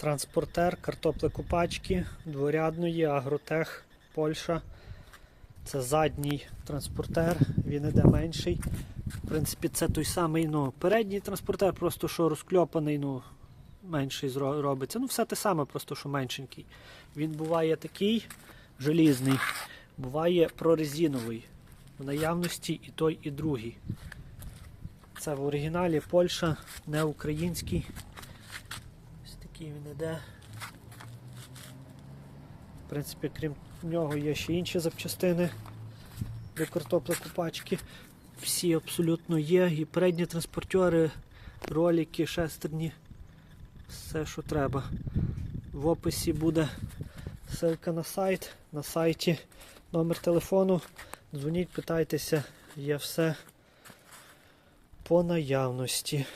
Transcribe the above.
Транспортер, картоплекопачки, дворядної, агротех, Польща. Це задній транспортер, він іде менший. В принципі, це той самий ну, передній транспортер, просто що розкльопаний, ну, менший робиться. Ну, все те саме, просто що меншенький. Він буває такий желізний, буває прорезиновий. В наявності і той, і другий. Це в оригіналі Польща, не український. Такий він іде. В принципі, крім нього є ще інші запчастини для картоплекопачки. Всі абсолютно є. І передні транспортери, ролики, шестерні. Все, що треба. В описі буде ссылка на сайт. На сайті номер телефону. Дзвоніть, питайтеся, є все по наявності.